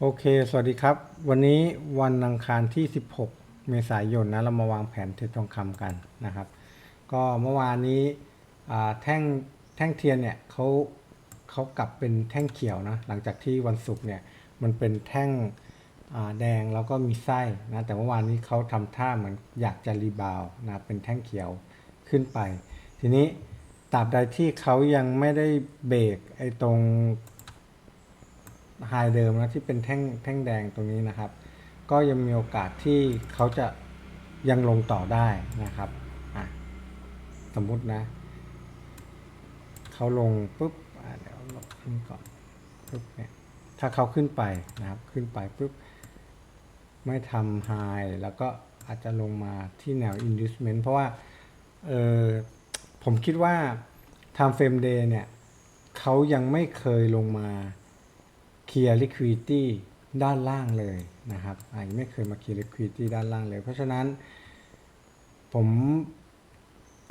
โอเค สวัสดีครับ วันนี้วันอังคารที่ 16 เมษายนนะ เรามาวางแผนเทรดทองคำกันนะครับ ก็เมื่อวานนี้แท่งแท่งเทียนเนี่ยเขาเขากลับเป็นแท่งเขียวนะ หลังจากที่วันศุกร์เนี่ยมันเป็นแท่งแดงแล้วก็มีไส้นะ แต่เมื่อวานนี้เขาทำท่าเหมือนอยากจะรีบาวนะ เป็นแท่งเขียวขึ้นไป ทีนี้ตราบใดที่เขายังไม่ได้เบรกไอ้ตรง ไฮเดิมนะที่เป็นแท่งแท่งแดงตรงนี้นะครับ ก็ยังมีโอกาสที่เขาจะยังลงต่อได้นะครับอะสมมุตินะ เขาลงปุ๊บอะเดี๋ยวลบขึ้นก่อนปุ๊บเนี่ยถ้าเขาขึ้นไปนะครับขึ้นไปปุ๊บไม่ทำไฮแล้วก็อาจจะลงมาที่แนว inducement เพราะว่าเออผมคิดว่า time frame day เนี่ยเขายังไม่เคยลงมา เคลียร์ liquidity ด้านล่างเลยนะครับอ่ายังไม่เคยมาเคลียร์ liquidity ด้านล่างเลย เพราะฉะนั้นผม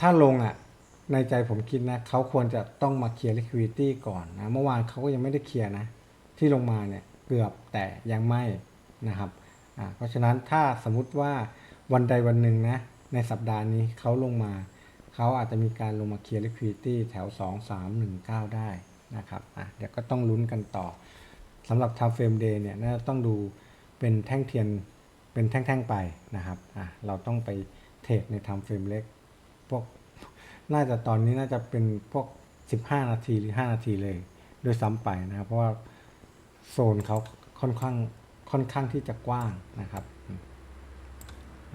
ถ้าลงอะในใจผมคิดนะเขาควรจะต้องมาเคลียร์ liquidity ก่อนนะเมื่อวานเขาก็ยังไม่ได้เคลียร์นะที่ลงมาเนี่ยเกือบแต่ยังไม่นะครับอ่าเพราะฉะนั้นถ้าสมมุติว่าวันใดวันหนึ่งนะในสัปดาห์นี้เขาลงมา เขาอาจจะมีการลงมาเคลียร์ liquidity แถว 2 3 1 9 ได้นะครับอะเดี๋ยวก็ต้องลุ้นกันต่อ สำหรับ time frame day เนี่ยน่าจะต้องดูเป็นแท่งเทียนเป็นแท่งๆไปนะครับอะเราต้องไปเทรดใน time frame เล็กพวกน่าจะตอนนี้น่าจะเป็นพวก 15 นาทีหรือ 5 นาทีเลยด้วยซ้ำไปนะครับเพราะว่าโซนเขาค่อนข้างค่อนข้างที่จะกว้างนะครับ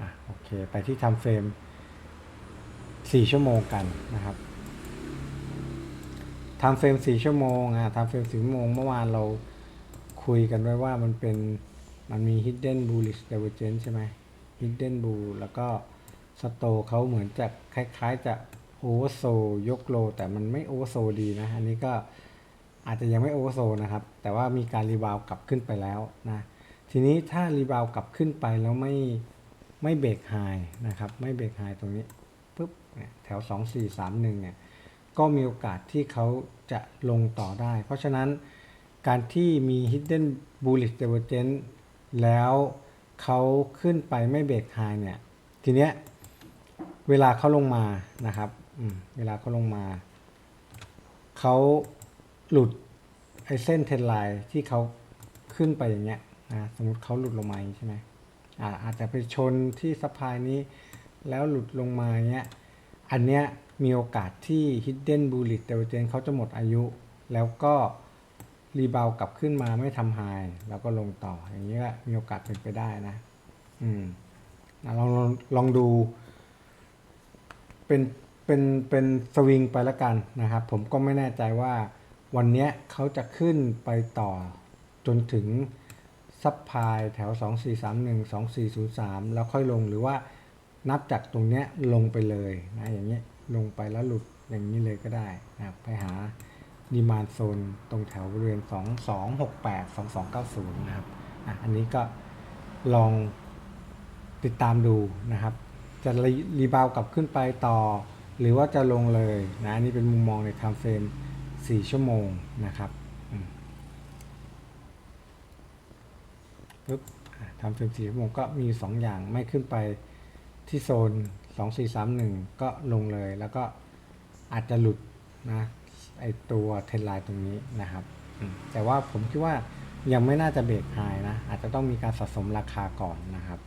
อะโอเคไปที่ time frame 4ชั่วโมงกันนะครับทำเฟรมสี่ชั่วโมงอะทำเฟรมสี่ชั่วโมงเมื่อวานเรา คุยกันไว้ว่ามันเป็นมันมี hidden bullish divergence ใช่ไหม hidden bull แล้วก็สโตเขาเหมือนจะคล้ายๆจะ oversold ยกโล แต่มันไม่ oversold ดีนะ อันนี้ก็อาจจะยังไม่ oversold นะครับ แต่ว่ามีการรีบาวกลับขึ้นไปแล้วนะ ทีนี้ถ้ารีบาวกลับขึ้นไปแล้วไม่ไม่เบรกไฮนะครับ ไม่เบรกไฮตรงนี้ปุ๊บเนี่ยแถว 2 4 3 1เนี่ยก็มีโอกาสที่เขาจะลงต่อได้ เพราะฉะนั้น การที่มี hidden bullish divergence แล้วเขาขึ้นไปไม่เบรกไฮเนี่ย ทีเนี้ยเวลาเขาลงมานะครับเวลาเขาลงมา เขาหลุดไอ้เส้นเทนไลน์ที่เขาขึ้นไปอย่างเงี้ยนะสมมติเขาหลุดลงมาใช่ไหมอ่าอาจจะไปชนที่สะพายนี้ แล้วหลุดลงมาอย่างเงี้ยอันเนี้ยมีโอกาสที่ hidden bullish divergence เขาจะหมดอายุ แล้วก็ รีบาวกลับขึ้นมาไม่ทำ high แล้วก็ลงต่ออย่างนี้ก็มีโอกาสเป็นไปได้นะ อืมลองลองลองดู เป็นเป็นเป็นสวิงไปแล้วกันนะครับ ผมก็ไม่แน่ใจว่าวันนี้เขาจะขึ้นไปต่อจนถึงซับพายแถว 2431 2403 แล้วค่อยลงหรือว่านับจากตรงเนี้ยลงไปเลยนะอย่างเงี้ยลงไปแล้วหลุดอย่างนี้เลยก็ได้นะครับไปหา ดีมานโซนตรงแถวบริเวณ 2268 2290 นะครับอะอันนี้ก็ลองติดตามดูนะครับ จะรีบาวกลับขึ้นไปต่อ หรือว่าจะลงเลยนะอันนี้เป็นมุมมองใน time frame 4ชั่วโมงนะครับปึ๊บทำเฟรม4ชั่วโมงก็มี 2 อย่างไม่ขึ้นไปที่โซน 2431 ก็ลงเลย แล้วก็อาจจะหลุดนะ ไอตัวเทรนไลน์ตรงนี้นะครับอืมแต่ว่าผมคิดว่ายังไม่น่าจะเบรกไฮนะ อาจจะต้องมีการสะสมราคาก่อนนะครับ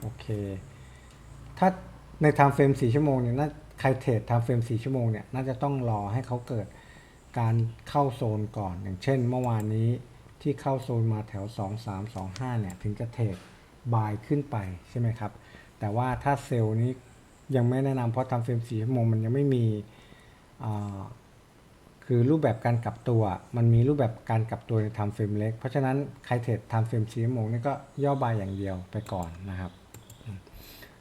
โอเค ถ้าใน time frame 4ชั่วโมงเนี่ยน่าใครเทรด time frame 4ชั่วโมงเนี่ยน่าจะต้องรอให้เขาเกิดการเข้าโซนก่อน อย่างเช่นเมื่อวานนี้ที่เข้าโซนมาแถว 2 3 2 5 เนี่ยถึงจะเทรดบายขึ้นไปใช่ไหมครับ แต่ว่าถ้าเซลล์นี้ยังไม่แนะนำเพราะทำเฟรม4ชั่วโมงมันยังไม่มีอ่า คือรูปแบบการกลับตัว มันมีรูปแบบการกลับตัวในทำเฟรมเล็ก เพราะฉะนั้นใครเทรดทำเฟรม4ชั่วโมงนี่ก็ย่อบายอย่างเดียวไปก่อนนะครับ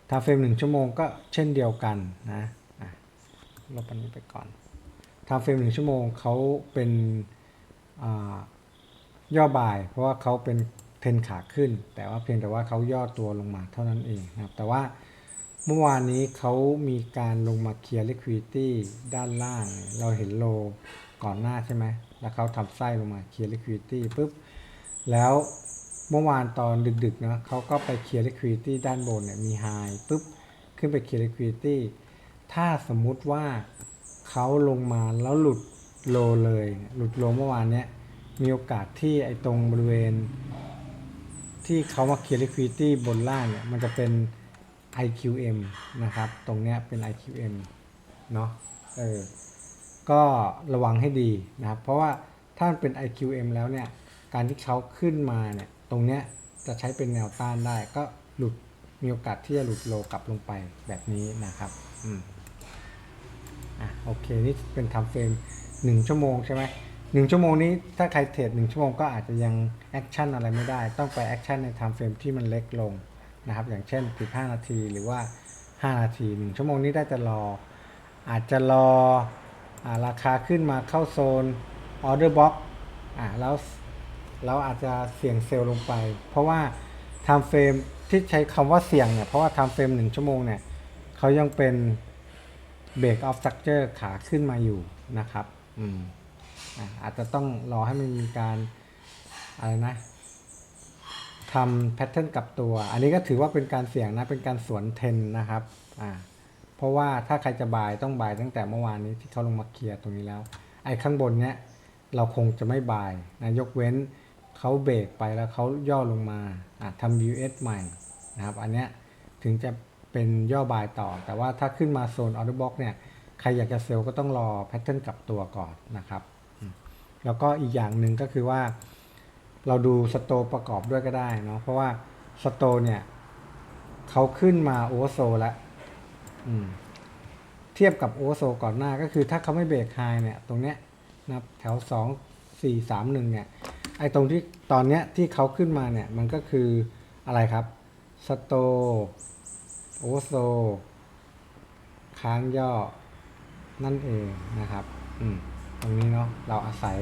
ทำเฟรม1ชั่วโมงก็เช่นเดียวกันนะลบอันนี้ไปก่อนทำเฟรม1ชั่วโมงเขาเป็นย่อบาย เพราะว่าเขาเป็นเทนขาขึ้น แต่ว่าเพียงแต่ว่าเขาย่อตัวลงมาเท่านั้นเองนะครับ แต่ว่า เมื่อวานนี้เขามีการลงมาเคลียร์ liquidity ด้านล่าง เราเห็นโลก่อนหน้าใช่ไหม แล้วเขาทำไส้ลงมาเคลียร์ liquidity ปุ๊บ แล้วเมื่อวานตอนดึกๆนะเขาก็ไปเคลียร์ liquidity ด้านบนเนี่ยมี high ปุ๊บ ขึ้นไปเคลียร์ liquidity ถ้าสมมุติว่าเขาลงมาแล้วหลุดโลเลย หลุดโลเมื่อวานเนี้ย มีโอกาสที่ไอ้ตรงบริเวณ ที่เขามาเคลียร์ liquidity บนล่างเนี่ย มันจะเป็น IQM นะครับ ตรงเนี้ยเป็น IQM เนาะเออก็ระวังให้ดีนะครับ เพราะว่าถ้ามันเป็น IQM แล้วเนี่ย การที่เขาขึ้นมาเนี่ย ตรงเนี้ยจะใช้เป็นแนวต้านได้ ก็หลุดมีโอกาสที่จะหลุดโลกลับลงไปแบบนี้นะครับอืมอะโอเค นี่เป็นทำเฟรมหนึ่งชั่วโมงใช่ไหมหนึ่งชั่วโมงนี้ถ้าใครเทรดหนึ่งชั่วโมงก็อาจจะยังแอคชั่นอะไรไม่ได้ ต้องไปแอคชั่นในทำเฟรมที่มันเล็กลง นะครับ อย่างเช่น 15 นาทีหรือว่า 5 นาที 1 ชั่วโมงนี้ได้แต่รอ อาจจะรออราคาขึ้นมาเข้าโซนออเดอร์บ็อกอ่าแล้วเราอาจจะเสี่ยงเซลล์ลงไป เพราะว่าไทำเฟรมที่ใช้คำว่าเสี่ยงเนี่ย เพราะว่าไทำเฟรมหนึ่งชั่วโมงเนี่ยเขายังเป็นเบรกออฟสตรัคเจอร์ขาขึ้นมาอยู่นะครับ อืมอาจจะต้องรอให้มันมีการอะไรนะ ทำแพทเทิร์นกลับตัว อันนี้ก็ถือว่าเป็นการเสี่ยงนะเป็นการสวนเทนนะครับอ่าเพราะว่าถ้าใครจะบายต้องบายตั้งแต่เมื่อวานนี้ที่เขาลงมาเคลียร์ตรงนี้แล้ว ไอ้ข้างบนเนี้ยเราคงจะไม่บายนะยกเว้นเขาเบรกไปแล้วเขาย่อลงมาอะทำ US ใหม่นะครับ อันเนี้ยถึงจะเป็นย่อบายต่อ แต่ว่าถ้าขึ้นมาโซนออเดอร์บ็อกเนี่ยใครอยากจะเซลล์ก็ต้องรอแพทเทิร์นกลับตัวก่อนนะครับ แล้วก็อีกอย่างหนึ่งก็คือว่า เราดูสโตประกอบด้วยก็ได้เนาะเพราะว่าสโตเนี่ยเขาขึ้นมาโอเวอร์โซแล้วเทียบกับโอเวอร์โซก่อนหน้าก็คือถ้าเขาไม่เบรกไฮเนี่ย ตรงเนี้ยนะครับแถว 2 4 3 1เนี่ยไอ้ตรงที่ตอนเนี้ยที่เขาขึ้นมาเนี่ยมันก็คืออะไรครับสโตโอเวอร์โซค้างย่อนั่นเองนะครับอืมตรงนี้เนาะเราอาศัย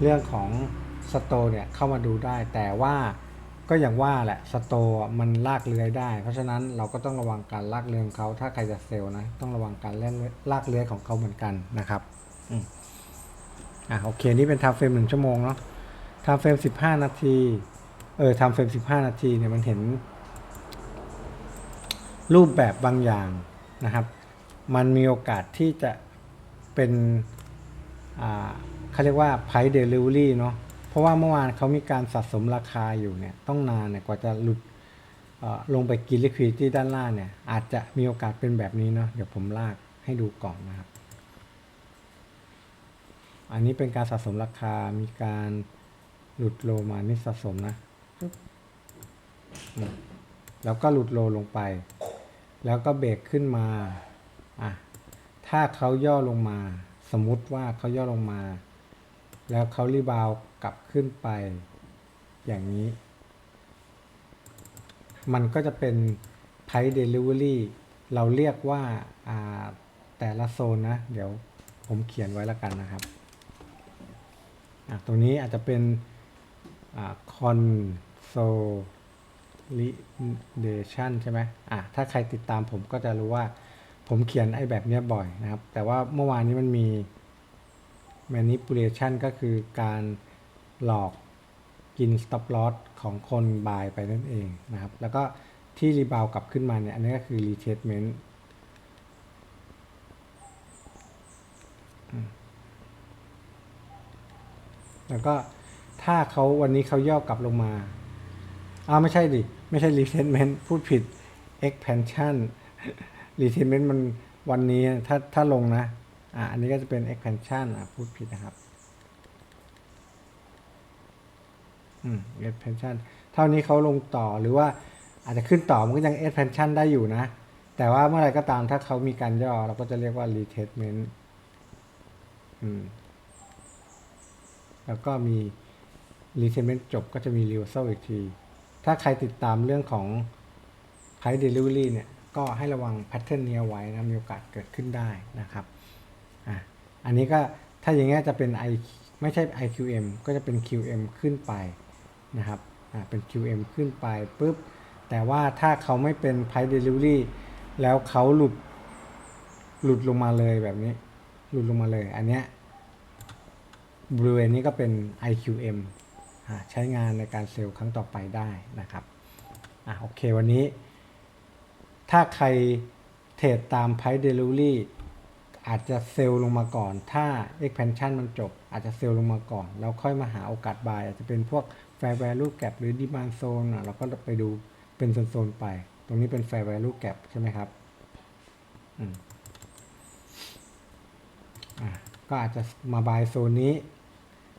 เรื่องของ สโตเนี่ยเข้ามาดูได้แต่ว่าก็อย่างว่าแหละสโตมันลากเลื้อยได้ เพราะฉะนั้นเราก็ต้องระวังการลากเลื้อยของเขาถ้าใครจะเซลล์นะต้องระวังการเล่นลากเลื้อยของเขาเหมือนกันนะครับอืมอะโอเคนี่เป็นทำเฟรมหนึ่งชั่วโมงเนาะทำเฟรมสิบห้านาทีเออทำเฟรมสิบห้านาทีเนี่ยมันเห็น รูปแบบบางอย่างนะครับ มันมีโอกาสที่จะเป็นอ่าเขาเรียกว่า price delivery เนาะ ราะว่าเมื่อวานเขามีการสะสมราคาอยู่เนี่ยต้องนานเนี่ยกว่าจะหลุดลงไปกิน liquidity ด้านล่างเนี่ยอาจจะมีโอกาสเป็นแบบนี้เนาะเดี๋ยวผมลากให้ดูก่อนนะครับ อันนี้เป็นการสะสมราคา มีการหลุดโลมานี่สะสมนะ แล้วก็หลุดโลลงไป แล้วก็เบรกขึ้นมาอะถ้าเขาย่อลงมา สมมติว่าเขาย่อลงมา แล้วเขารีบาวกลับขึ้นไป อย่างนี้ มันก็จะเป็น price delivery เราเรียกว่าอ่าแต่ละโซนนะ เดี๋ยวผมเขียนไว้แล้วกันนะครับอะตรงนี้อาจจะเป็นคอ่า consolidation ใช่ไหมอะถ้าใครติดตามผมก็จะรู้ว่าผมเขียนไอ้แบบเนี้ยบ่อยนะครับ แต่ว่าเมื่อวานนี้มันมี manipulation ก็คือการหลอกกิน stop loss ของคนบายไปนั่นเองนะครับ แล้วก็ที่รีบาวกลับขึ้นมาเนี่ย อันนี้ก็คือ retracement แล้วก็ถ้าเขาวันนี้เขาย่อกลับลงมาอ้าไม่ใช่ดิ ไม่ใช่ retracement พูดผิด expansion retracement มันวันนี้ถ้าถ้าลงนะ อะอันนี้ก็จะเป็น expansion อะพูดผิดนะครับอืม expansion เท่านี้เขาลงต่อหรือว่าอาจจะขึ้นต่อมันก็ยัง expansion ได้อยู่นะ แต่ว่าเมื่อไรก็ตามถ้าเขามีการย่อเราก็จะเรียกว่า retracement อืมแล้วก็มี retracement จบก็จะมี reversal อีกที ถ้าใครติดตามเรื่องของ price delivery เนี่ย ก็ให้ระวัง pattern นี้เอาไว้นะมีโอกาสเกิดขึ้นได้นะครับ อันนี้ก็ถ้าอย่างเงี้ยจะเป็น I ไม่ใช่ IQM ก็จะเป็น QM ขึ้นไปนะครับอ่าเป็น QM ขึ้นไปปุ๊บแต่ว่าถ้าเขาไม่เป็น price delivery แล้วเขาหลุดหลุดลงมาเลยแบบนี้ หลุดลงมาเลย อันเนี้ยบริเวณนี้ก็เป็น IQM อ่าใช้งานในการเซลล์ครั้งต่อไปได้นะครับอะโอเควันนี้ ถ้าใครเทรดตาม Price Delivery อาจจะเซลล์ลงมาก่อน ถ้า expansion มันจบ อาจจะเซลล์ลงมาก่อน แล้วค่อยมาหาโอกาส buy อาจจะเป็นพวก fair value gap หรือ demand zone อะเราก็ไปดูเป็นโซนๆไป ตรงนี้เป็น fair value gap ใช่ไหมครับอืมก็อาจจะมา buy โซนนี้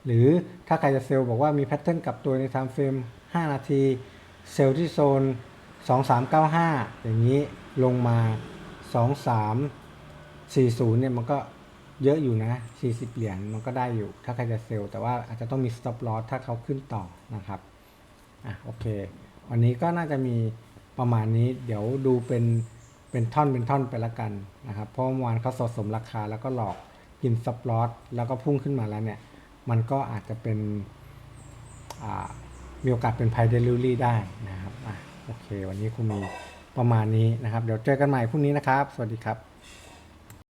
หรือถ้าใครจะเซลล์บอกว่ามีแพทเทิร์นกลับตัวใน time frame 5 นาที เซลล์ที่โซน 2395 อย่างนี้ลงมา 40เนี่ยมันก็เยอะอยู่นะ 40 เหรียญมันก็ได้อยู่ ถ้าใครจะเซลล์แต่ว่าอาจจะต้องมี stop loss ถ้าเขาขึ้นต่อนะครับ อะโอเค วันนี้ก็น่าจะมีประมาณนี้ เดี๋ยวดูเป็นเป็นท่อนเป็นท่อนไปละกันนะครับ เพราะเมื่อวานเขาสะสมราคาแล้วก็หลอกกิน stop loss แล้วก็พุ่งขึ้นมาแล้วเนี่ย มันก็อาจจะเป็นอ่ามีโอกาสเป็น p พ d e l i v e r y ได้นะครับ อะโอเค วันนี้คงมีประมาณนี้นะครับ เดี๋ยวเจอกันใหม่พรุ่งนี้นะครับ สวัสดีครับ